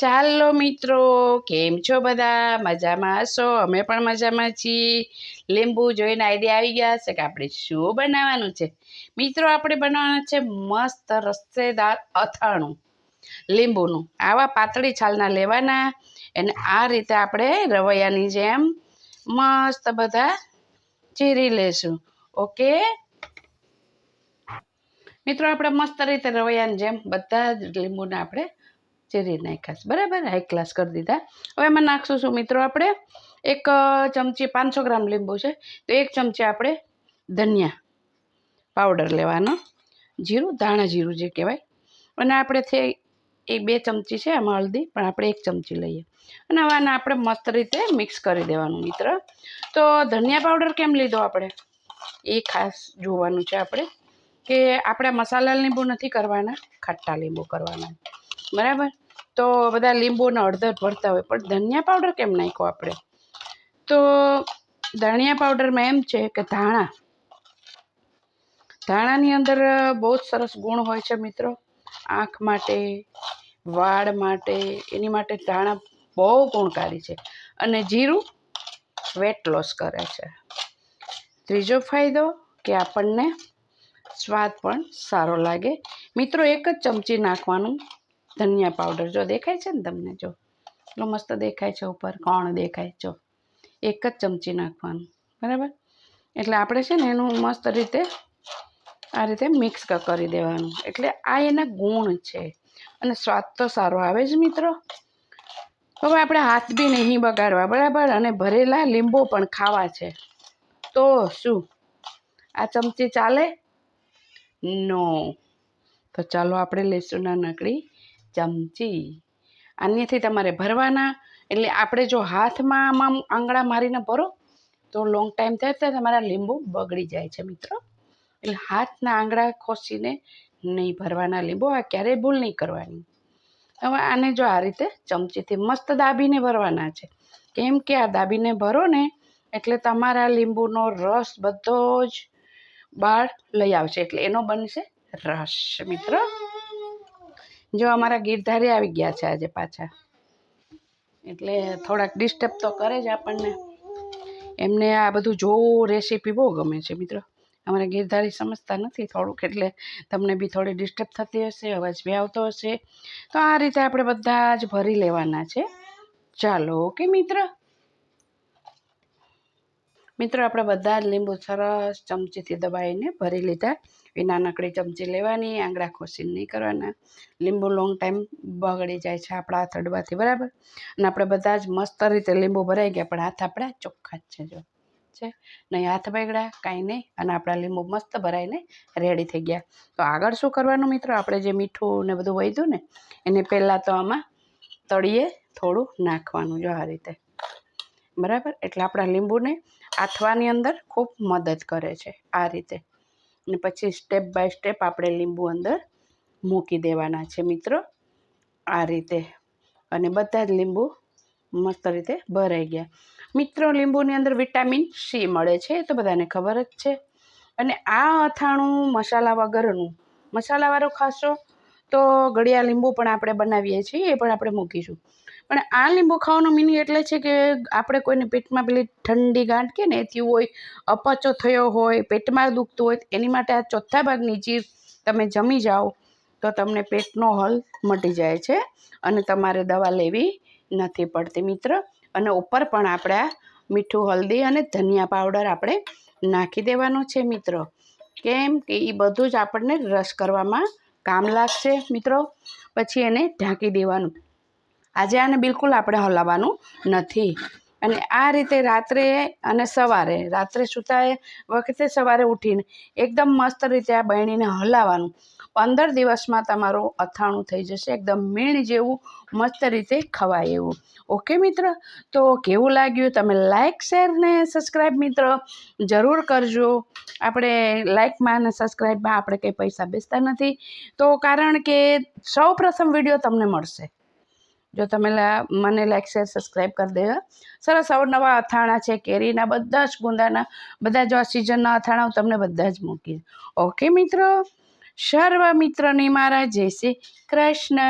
ચાલો મિત્રો, કેમ છો બધા? મજામાં હશો? અમે પણ મજામાં છીએ. લીંબુ જોઈને આઈડિયા આવી ગયા હશે કે આપણે શું બનાવવાનું છે. મિત્રો, આપણે બનાવવાનું છે મસ્ત રસ્તેદાર અથાણું, લીંબુનું. આવા પાતળી છાલના લેવાના અને આ રીતે આપણે રવૈયાની જેમ મસ્ત બધા ચીરી લેશું. ઓકે? મિત્રો, આપણે મસ્ત રીતે રવૈયાની જેમ બધા જ લીંબુને આપણે ચીરી નાખ્યા બરાબર? હાઈ ક્લાસ કરી દીધા. હવે એમાં નાખશું શું મિત્રો આપણે એક ચમચી પાંચસો ગ્રામ લીંબુ છે. તો એક ચમચી આપણે ધનિયા પાવડર લેવાનો. જીરું, ધાણા જીરું જે કહેવાય. અને આપણે છે એ બે ચમચી છે એમાં હળદી પણ આપણે એક ચમચી લઈએ. અને હવે આને આપણે મસ્ત રીતે મિક્સ કરી દેવાનું મિત્ર. તો ધનિયા પાવડર કેમ લીધો આપણે? એ ખાસ જોવાનું છે આપણે કે આપણે મસાલા લીંબુ નથી કરવાના, ખાટા લીંબુ કરવાના. બરાબર? તો બધા લીંબુનો અડધર ભરતા હોય. પણ ધનિયા પાવડર કેમ નાખ્યો આપણે? તો ધનિયા પાવડરમાં એમ છે કે ધાણા. ધાણાની અંદર બહુ જ સરસ ગુણ હોય છે મિત્રો. આંખ માટે, વાળ માટે, એની માટે ધાણા બહુ ગુણકારી છે. અને જીરું વેટ લોસ કરે છે. ત્રીજો ફાયદો કે આપણને સ્વાદ પણ સારો લાગે. મિત્રો એક જ ચમચી નાખવાનું ધનિયા પાવડર જો દેખાય છે ને તમને જો? એટલો મસ્ત દેખાય છે ઉપર, કોણ દેખાય? જો, એક જ ચમચી નાખવાનું, બરાબર? એટલે આપણે છે ને એનું મસ્ત રીતે આ રીતે મિક્સ કરી દેવાનું. એટલે આ એના ગુણ છે અને સ્વાદ તો સારો આવે જ મિત્રો. હવે આપણે હાથ બી નહીં બગાડવા, બરાબર? અને ભરેલા લીંબુ પણ ખાવા છે. તો શું? આ ચમચી ચાલે? નો. તો ચાલો આપણે લેસુના નાનકડી ચમચી. અન્યથી તમારે ભરવાના, એટલે આપણે જો હાથમાં આમાં આંગળા મારીને ભરો, તો લોંગ ટાઈમ થાય તો તમારા લીંબુ બગડી જાય છે મિત્રો. એટલે હાથના આંગળા ખોસીને નહીં ભરવાના લીંબુ, આ ક્યારેય ભૂલ નહીં કરવાની. હવે આને જો આ રીતે ચમચીથી મસ્ત દાબીને ભરવાના છે. કેમ કે આ દાબીને ભરો ને, એટલે તમારા લીંબુનો રસ બધો જ બહાર લઈ આવશે, એટલે એનો બનશે રસ મિત્રો. જો અમારા ગીરધારી આવી ગયા છે આજે પાછા. એટલે થોડાક ડિસ્ટર્બ તો કરે જ આપણને. એમને આ બધું જોવું રેસીપી બહુ ગમે છે મિત્રો. અમારા ગીરધારી સમજતા નથી થોડુંક, એટલે તમને બી થોડી ડિસ્ટર્બ થતી હશે, અવાજ બી આવતો હશે. તો આ રીતે આપણે બધા જ ભરી લેવાના છે. ચાલો, ઓકે, મિત્ર? મિત્રો, આપણે બધા જ લીંબુ સરસ ચમચીથી દબાવીને ભરી લીધા. એ નાનકડી ચમચી લેવાની, આંગળા ખોસીને નહીં કરવાના. લીંબુ લોંગ ટાઈમ બગડી જાય છે આપણા હાથ અડવાથી, બરાબર? અને આપણે બધા જ મસ્ત રીતે લીંબુ ભરાઈ ગયા, પણ હાથ આપણા ચોખ્ખા જ છે, જો. છે? નહીં, હાથ બગડ્યા, કાંઈ નહીં, અને આપણા લીંબુ મસ્ત ભરાઈને રેડી થઈ ગયા. તો આગળ શું કરવાનું મિત્રો? આપણે જે મીઠું ને બધું વધ્યું ને, એને પહેલાં તો આમાં તળીએ થોડું નાખવાનું, જો આ રીતે. બરાબર? એટલે આપણા લીંબુને આથવાની અંદર ખૂબ મદદ કરે છે આ રીતે. અને પછી સ્ટેપ બાય સ્ટેપ આપણે લીંબુ અંદર મૂકી દેવાના છે મિત્રો, આ રીતે. અને બધા જ લીંબુ મસ્ત રીતે ભરાઈ ગયા. મિત્રો, લીંબુની અંદર વિટામિન સી મળે છે એ તો બધાને ખબર જ છે. અને આ અથાણું મસાલા વગરનું મસાલાવાળું ખાશો તો ગળિયા લીંબુ પણ આપણે બનાવીએ છીએ, એ પણ આપણે મૂકીશું. પણ આ લીંબુ ખાવાનું મિનિંગ એટલે છે કે આપણે કોઈને પેટમાં પેલી ઠંડી ગાંઠ કે ને એથી હોય, અપચો થયો હોય, પેટમાં દુખતું હોય, એની માટે આ ચોથા ભાગની ચીજ તમે જમી જાઓ તો તમને પેટનો હલ મટી જાય છે અને તમારે દવા લેવી નથી પડતી મિત્ર. અને ઉપર પણ આપણે આ મીઠું, હલ્દી અને ધનિયા પાવડર આપણે નાખી દેવાનો છે મિત્રો. કેમ કે એ બધું જ આપણને રસ કરવામાં કામ લાગશે મિત્રો. પછી એને ઢાંકી દેવાનું. આજે આને બિલકુલ આપણે હલાવવાનું નથી. અને આ રીતે રાત્રે અને સવારે, રાત્રે સૂતા વખતે સવારે ઉઠીને એકદમ મસ્ત રીતે આ બહેણીને હલાવવાનું. પંદર દિવસમાં તમારું અથાણું થઈ જશે, એકદમ મીણ જેવું મસ્ત રીતે ખવાય એવું. ઓકે મિત્ર? તો કેવું લાગ્યું? તમે લાઇક શેર ને સબસ્ક્રાઈબ મિત્ર જરૂર કરજો. આપણે લાઇકમાં અને સબસ્ક્રાઈબમાં આપણે કંઈ પૈસા બેસતા નથી. તો કારણ કે સૌ પ્રથમ વીડિયો તમને મળશે. જો તમે મને લાઈક શેર સબસ્ક્રાઈબ કરી દેજો. સરસ અવનવા અથાણા છે કેરીના બધા જ ગુંદાના, બધા જ સિઝનના અથાણા હું તમને બધા જ મૂકીશ. ઓકે મિત્રો? સર્વ મિત્રની મારા જય શ્રી કૃષ્ણ.